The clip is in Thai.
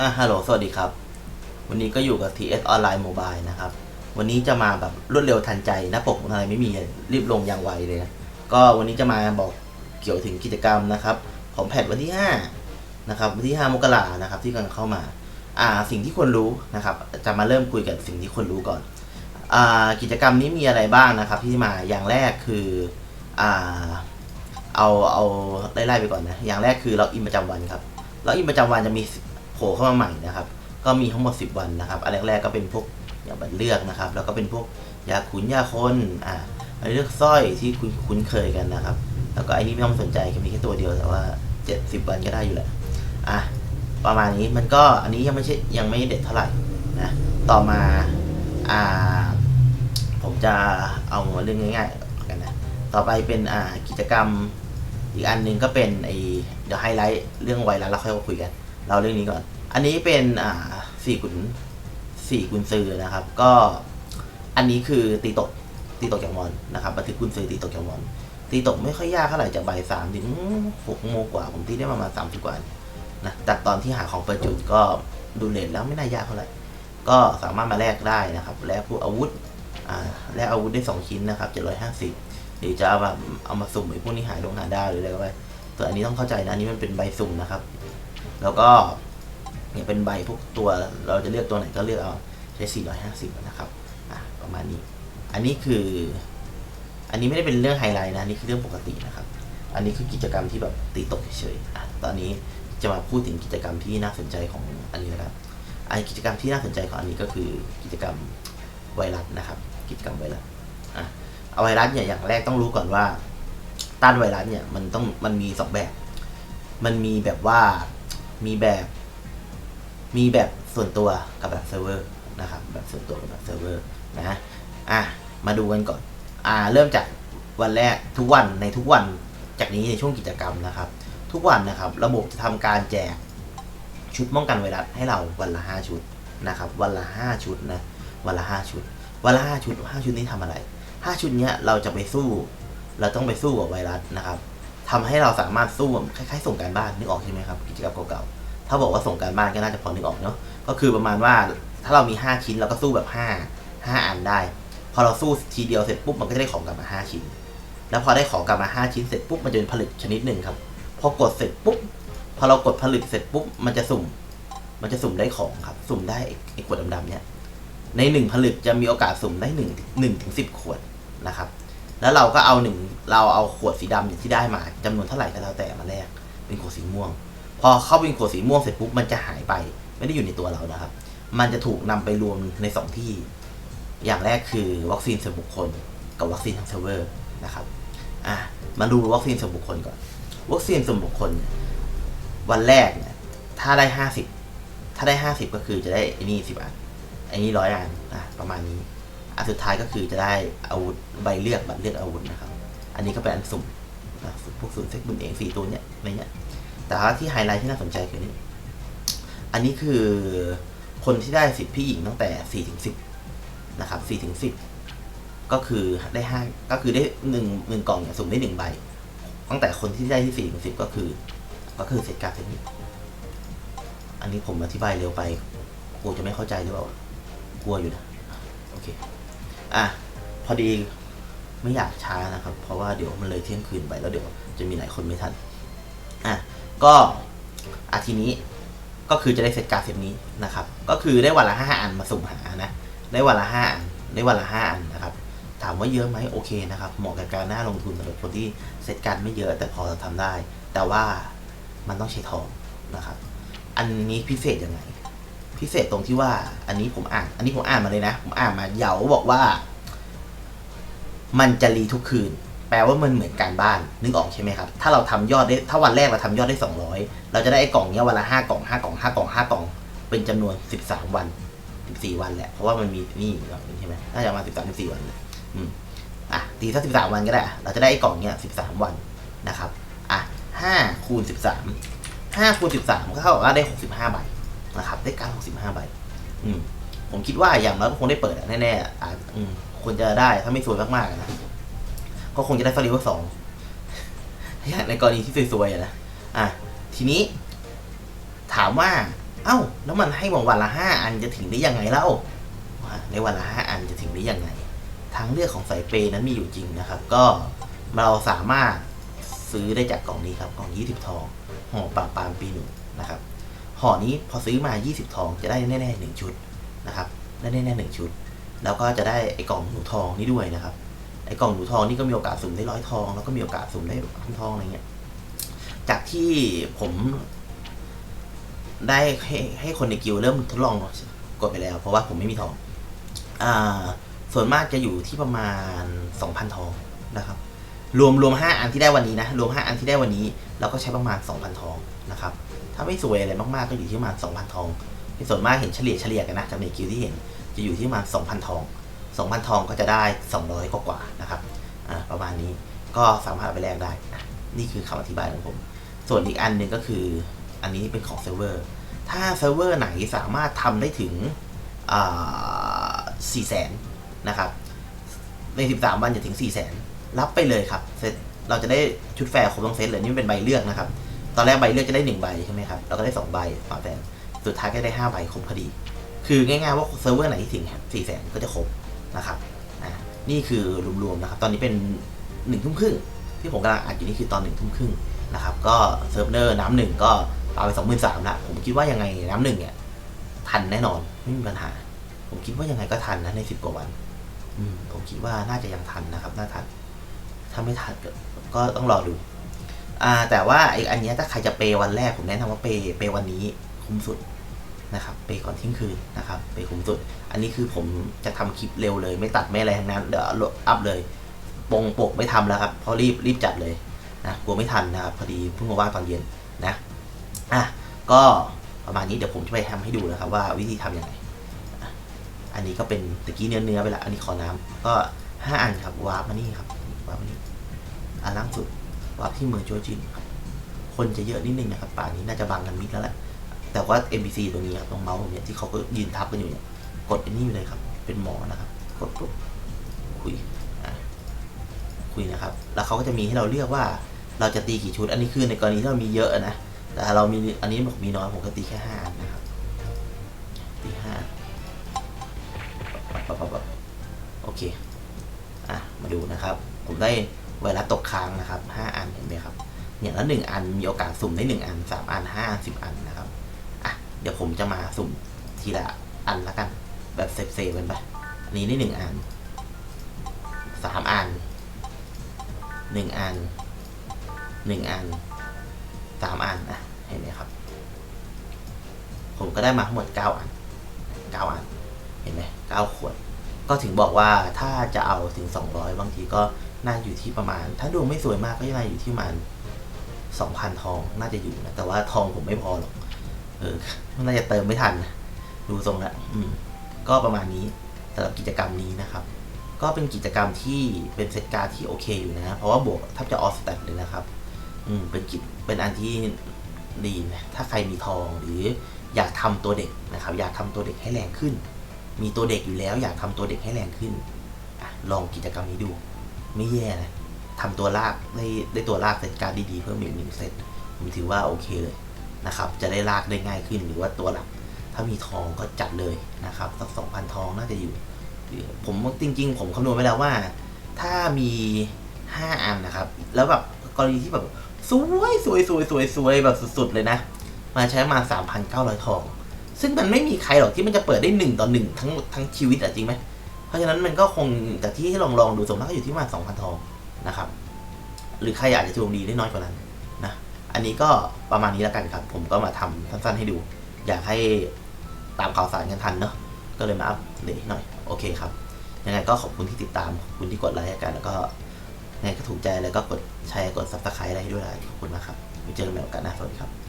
อะฮัลโหล สวัสดีครับ วันนี้ก็อยู่กับ TS Online Mobile นะครับ วันนี้จะมาแบบรวดเร็วทันใจ หน้าปกอะไรไม่มี รีบลงอย่างไวเลยนะ ก็วันนี้จะมาบอกเกี่ยวถึงกิจกรรมนะครับ ของแพทวันที่ 5 นะครับ วันที่ 5 มกรานะครับ ที่กำลังเข้ามา อ่า สิ่งที่ควรรู้นะครับ จะมาเริ่มคุยกับสิ่งที่ควรรู้ก่อน อ่า กิจกรรมนี้มีอะไรบ้างนะครับ ที่มา อย่างแรกคือ อ่า เอา เอาไล่ๆไปก่อนนะ อย่างแรกคือล็อกอินประจำวันครับล็อกอินประจำวันจะมี ผล่เข้ามาใหม่นะครับ ก็มีทั้งหมด 10 วันนะครับอันแรกๆก็เป็นพวกอย่างบัตรเลือกนะครับ แล้วก็เป็นพวกยาขุนยาคนอ่าอันนี้เลือกสร้อยที่คุณคุ้นเคยกันนะครับ แล้วก็ไอ้นี่ไม่ต้องสนใจแค่มีแค่ตัวเดียวแต่ว่า 70 วันก็ได้อยู่แหละอะประมาณนี้มันก็อันนี้ยังไม่ใช่ยังไม่เด็ดเท่าไหร่นะต่อมาอ่าผมจะเอาเรื่องง่ายๆกันนะต่อไปเป็นอ่ากิจกรรมอีกอันหนึ่งก็เป็นไอเดี๋ยวไฮไลท์เรื่องไวรัสเราค่อยมาคุยกัน เราเรื่องนี้ก่อน อันนี้เป็นอ่าสี่กุนสี่กุนซือนะครับ ก็อันนี้คือตีตกตีตกจากมอนนะครับบันทึกกุนซือตีตกจากมอน ตีตกไม่ค่อยยากเท่าไหร่จากบ่ายสามถึงหกโมงกว่าผมตีได้ประมาณสามสิบกว่านะจากตอนที่หาของปิดจุก็ดูเลทแล้วไม่น่ายากเท่าไหร่ก็สามารถมาแลกได้นะครับแลกพวกอาวุธอ่าแลกอาวุธได้สองชิ้นนะครับเจ็ดร้อยห้าสิบหรือจะเอาแบบเอามาสุ่มไอ้พวกนี้หายลงหาได้หรืออะไรก็ไปแต่อันนี้ต้องเข้าใจนะอันนี้มันเป็นใบสุ่มนะครับ แล้วก็เนี่ยเป็นใบพวกตัวเราจะเลือกตัวไหนก็เลือกเอาใช้ 450 นะครับประมาณนี้ อันนี้คือ อันนี้ไม่ได้เป็นเรื่องไฮไลท์นะนี่คือเรื่องปกตินะครับ อันนี้คือกิจกรรมที่แบบตีตกเฉยๆตอนนี้จะมาพูดถึงกิจกรรมที่น่าสนใจของอันนี้นะครับอันกิจกรรมที่น่าสนใจของอันนี้ก็คือกิจกรรมไวรัสนะครับ กิจกรรมไวรัสอะเอาไวรัสเนี่ยอย่างแรกต้องรู้ก่อนว่า ต้านไวรัสเนี่ยมันต้องมันมีสองแบบ มันมีแบบว่า มีแบบ มีแบบส่วนตัวกับแบบเซิร์ฟเวอร์นะครับ แบบส่วนตัวกับแบบเซิร์ฟเวอร์นะอะมาดูกันก่อน อ่า เริ่มจากวันแรกทุกวันในทุกวันจากนี้ในช่วงกิจกรรมนะครับ ทุกวันนะครับ ระบบจะทำการแจกชุดป้องกันไวรัสให้เราวันละห้าชุดนะครับ วันละห้าชุดนะวันละห้าชุดวันละห้าชุดห้าชุดนี้ทำอะไรห้าชุดเนี้ยเราจะไปสู้ เราต้องไปสู้กับไวรัสนะครับ ทำให้เราสามารถสู้คล้ายๆส่งการบ้านนึกออกใช่ไหมครับกิจกรรมเก่าๆถ้าบอกว่าส่งการบ้านก็น่าจะพอนึกออกเนาะก็คือประมาณว่าถ้าเรามี 5 ชิ้นเราก็สู้แบบ 5 5 อันได้ พอเราสู้ทีเดียวเสร็จปุ๊บมันก็จะได้ของกลับมา 5 ชิ้น แล้วพอได้ของกลับมา 5 ชิ้นเสร็จปุ๊บมันจะเป็นผลึกชนิดหนึ่งครับพอกดเสร็จปุ๊บพอเรากดผลึกเสร็จปุ๊บมันจะสุ่ม มันจะสุ่มได้ของครับ สุ่มได้ไอ้ไอ้ขวดดำๆเนี่ยในหนึ่งผลึกจะมีโอกาสสุ่มได้หนึ่งหนึ่งถึงสิบขวดนะครับ แล้วเราก็เอาหนึ่งเราเอาขวดสีดำที่ได้มาจำนวนเท่าไหร่ก็แล้วแต่มาแลกเป็นขวดสีม่วง พอเข้าเป็นขวดสีม่วงเสร็จปุ๊บมันจะหายไป ไม่ได้อยู่ในตัวเรานะครับ มันจะถูกนำไปรวมในสองที่ อย่างแรกคือวัคซีนส่วนบุคคล กับวัคซีนทางเซิร์ฟเวอร์นะครับอะมาดูวัคซีนส่วนบุคคลก่อน วัคซีนส่วนบุคคล วันแรกเนี่ยถ้าได้ห้าสิบถ้าได้ห้าสิบก็คือจะได้ไอ้นี่สิบอันไอ้นี่ร้อยอันอะประมาณนี้ อันสุดท้ายก็คือจะได้อาวุธใบเลือกบัตรเลือกอาวุธนะครับ อันนี้ก็เป็นอันสุ่มพวกสุ่มเซ็กบุญเองสี่ตัวเนี่ยอะไรเงี้ย แต่ว่าที่ไฮไลท์ที่น่าสนใจคือนี่อันนี้คือคนที่ได้สิทธิ์พี่หญิงตั้งแต่สี่ถึงสิบนะครับสี่ถึงสิบก็คือได้ห้าก็คือได้หนึ่งหนึ่งกล่องเนี่ยสุ่มได้หนึ่งใบ ตั้งแต่คนที่ได้ที่สี่ถึงสิบก็คือ ก็คือเซตการ์ดเซตนี้อันนี้ผมอธิบายเร็วไปกลัวจะไม่เข้าใจหรือเปล่ากลัวอยู่นะ โอเค อะพอดีไม่อยากช้านะครับ เพราะว่าเดี๋ยวมันเลยเที่ยงคืนไปแล้วเดี๋ยวจะมีหลายคนไม่ทันอะก็อาทีนี้ก็คือจะได้เซตการ์ดเซตนี้นะครับ ก็คือได้วันละห้าอันมาสุ่มหานะ ได้วันละห้าอันได้วันละห้าอันนะครับ ถามว่าเยอะไหมโอเคนะครับเหมาะกับการหน่าลงทุนสำหรับคนที่เซตการ์ดไม่เยอะแต่พอทำได้ แต่ว่ามันต้องใช้ทองนะครับ อันนี้พิเศษยังไง พิเศษตรงที่ว่า อันนี้ผมอ่าน อันนี้ผมอ่านมาเลยนะ ผมอ่านมาเหยาบอกว่า มันจะรีทุกคืน แปลว่ามันเหมือนการบ้าน นึกออกใช่ไหมครับ ถ้าเราทำยอดได้ ถ้าวันแรกเราทำยอดได้สองร้อยเราจะได้ไอ้กล่องเนี้ยวันละห้ากล่องห้ากล่องห้ากล่องห้ากล่อง เป็นจำนวนสิบสามวันสิบสี่วันแหละ เพราะว่ามันมีนี่อยู่แล้วใช่ไหมน่าจะมาสิบสามสิบสี่วันเลยอืมอะตีสักสิบสามวันก็ได้ เราจะได้ไอ้กล่องเนี้ยสิบสามวันนะครับ อะห้าคูณสิบสามห้าคูณสิบสามก็เท่ากับว่าได้หกสิบห้าใบ นะครับ ได้การหกสิบห้าใบอืม ผมคิดว่าอย่างน้อยก็คงได้เปิดอะแน่ๆอะอะอืมควรจะได้ถ้าไม่สวยมากๆอะนะก็คงจะได้ฟาริเวอร์สองในกรณีที่สวยๆอะนะอะทีนี้ ถามว่า เอ้า แล้วมันให้วันละห้าอันจะถึงได้ยังไงเล่าว่าในวันละห้าอันจะถึงได้ยังไงทางเลือกของสายเปย์นั้นมีอยู่จริงนะครับ ก็เราสามารถซื้อได้จากกล่องนี้ครับกล่อง 20 ทองห่อปราบปรามปีหนึ่งนะครับ ห่อนี้พอซื้อมา 20 ทองจะได้แน่ๆหนึ่งชุดนะครับได้แน่ๆหนึ่งชุด แล้วก็จะได้ไอ้กล่องหนูทองนี่ด้วยนะครับ ไอ้กล่องหนูทองนี่ก็มีโอกาสสุ่มได้ร้อยทอง แล้วก็มีโอกาสสุ่มได้พันทองอะไรเงี้ย จากที่ผมได้ให้ให้คนในกิลเริ่มทดลองกดไปแล้ว เพราะว่าผมไม่มีทอง อ่า ส่วนมากจะอยู่ที่ประมาณ 2,000 ทองนะครับ รวมรวม5อันที่ได้วันนี้นะ รวม5อันที่ได้วันนี้ เราก็ใช้ประมาณ2,000ทองนะครับ ถ้าไม่สวยอะไรมากๆก็อยู่ที่ประมาณ2,000ทองที่ส่วนมากเห็นเฉลี่ยเฉลี่ยกันนะจากในกิลด์ที่เห็นจะอยู่ที่ประมาณ2,000ทอง2,000ทองก็จะได้200กว่านะครับประมาณนี้ก็สามารถไปแลกได้นะนี่คือคำอธิบายของผม ส่วนอีกอันหนึ่งก็คืออันนี้เป็นของเซิร์ฟเวอร์ ถ้าเซิร์ฟเวอร์ไหนสามารถทำได้ถึงสี่แสนนะครับ ใน 13 วันจะถึง 4 0 0แสน รับไปเลยครับเซตเราจะได้ชุดแฟร์ครบทั้งเซตเลยนี่เป็นใบเลือกนะครับ ตอนแรกใบเลือกจะได้1ใบใช่ไหมครับเราก็ได้2ใบสามแสนสุดท้ายก็ได้5ใบครบพอดี คือง่ายๆว่าเซิร์ฟเวอร์ไหนที่ถึง4 0 0แสนก็จะครบนะครับนี่คือรวมๆนะครับ ตอนนี้เป็น1นึ่ทุ่มครึ่งที่ผมกำลังอัดอยู่นี่คือตอน1นึ่ทุ่มครึ่งนะครับ ก็เซิร์ฟเวอร์น้ำหนึ่งก็ปาไป2 3 0 0 0ละผมคิดว่ายังไงน้ำหนึ่งเนี่ยทันแน่นอนไม่มีปัญหา ผมคิดว่ายังไงก็ทันนะในสิบกว่าวัน อืมผมคิดว่าน่าจะยังทันนะครับ น่าทัน ถ้าไม่ทันก็ต้องรอดูอ่าแต่ว่าไอ้อันนี้ถ้าใครจะเปย์วันแรกผมแนะนำว่าเปย์เปย์วันนี้คุ้มสุดนะครับเปย์ก่อนเที่ยงคืนนะครับเปย์คุ้มสุด อันนี้คือผมจะทำคลิปเร็วเลย ไม่ตัดไม่อะไรทั้งนั้นเดี๋ยวอัพเลยปงปกไม่ทำแล้วครับเพราะรีบรีบจัดเลยนะกลัวไม่ทันนะครับพอดีเพิ่งมาว่าตอนเย็นนะอะก็ประมาณนี้เดี๋ยวผมจะไปทำให้ดูนะครับว่าวิธีทำยังไงอันนี้ก็เป็นตะกี้เนื้อเนื้อไปละอันนี้ขอน้ำก็ห้าอันครับวาร์ปมานี่ครับ อันล่างสุดวาร์ปที่เมืองโจจินครับคนจะเยอะนิดนึงนะครับป่านนี้น่าจะบังกันมิดแล้วแหละแต่ว่า NPC ตรงนี้ครับตรงเมาส์ตรงเนี้ยที่เขาก็ยืนทับกันอยู่เนี่ยกดอันนี้อยู่เลยครับ เป็นหมอนะครับ กดปุ๊บคุยคุยนะครับ แล้วเขาก็จะมีให้เราเลือกว่าเราจะตีกี่ชุด อันนี้คือในกรณีที่เรามีเยอะนะ แต่เรามีอันนี้บอกมีน้อยผมก็ตีแค่ห้าอันนะครับตีห้าปั๊บปั๊บปั๊บโอเค อะ มาดูนะครับ ผมได้ ไวรัสตกค้างนะครับ5อันเห็นไหมครับอย่างละหนึ่งอันมีโอกาสสุ่มได้1อัน3อัน5อัน10อันนะครับอะเดี๋ยวผมจะมาสุ่มทีละอันละกัน แบบเซฟเซฟกันไปอันนี้ได้หนึ่งอันสามอันหนึ่งอันหนึ่งอันสามอันอะเห็นไหมครับ ผมก็ได้มาทั้งหมดเก้าอันเก้าอัน เห็นไหมเก้าขวด ก็ถึงบอกว่าถ้าจะเอาถึง200บางทีก็ น่าอยู่ที่ประมาณ ถ้าดวงไม่สวยมากก็น่าอยู่ที่ประมาณ2,000ทองน่าจะอยู่นะแต่ว่าทองผมไม่พอหรอกเออน่าจะเติมไม่ทันนะดูทรงแล้วอืม ก็ประมาณนี้สำหรับกิจกรรมนี้นะครับ ก็เป็นกิจกรรมที่เป็นเซตการ์ที่โอเคอยู่นะเพราะว่าบวกแทบจะออสแตทเลยนะครับ อืม เป็นกิจเป็นอันที่ดีนะถ้าใครมีทองหรืออยากทำตัวเด็กนะครับ อยากทำตัวเด็กให้แรงขึ้น มีตัวเด็กอยู่แล้ว อยากทำตัวเด็กให้แรงขึ้นอลองกิจกรรมนี้ดู ไม่แย่นะทำตัวลากได้ได้ตัวลากเซตการ์ดดีๆเพิ่มอีกหนึ่งเซตผมถือว่าโอเคเลยนะครับ จะได้ลากได้ง่ายขึ้นหรือว่าตัวหลัก ถ้ามีทองก็จัดเลยนะครับสักสองพันทองน่าจะอยู่ ผมจริง ๆ ผมคำนวณไว้แล้วว่า ถ้ามีห้าอันนะครับ แล้วแบบกรณีที่แบบสวยสวยสวยสวยสวยแบบสุดๆเลยนะ มาใช้มาสามพันเก้าร้อยทอง ซึ่งมันไม่มีใครหรอกที่มันจะเปิดได้หนึ่งต่อหนึ่งทั้งทั้งชีวิตอะจริงไหม เพราะฉะนั้นมันก็คงจากที่ลองลองดูสมมติก็อยู่ที่ประมาณสองพันทองนะครับ หรือใครอยากจะดวงดีได้น้อยกว่านั้นนะอันนี้ก็ประมาณนี้แล้วกันครับ ผมก็มาทำสั้นๆให้ดู อยากให้ตามข่าวสารกันทันเนาะก็เลยมาอัปเดตหน่อยโอเคครับยังไงก็ขอบคุณที่ติดตามขอบคุณที่กดไลค์กันแล้วก็ยังไงก็ถูกใจแล้วก็กดแชร์กดซับสไครต์อะไรให้ด้วยนะขอบคุณมากครับไว้เจอกันใหม่โอกาสหน้าสวัสดีครับ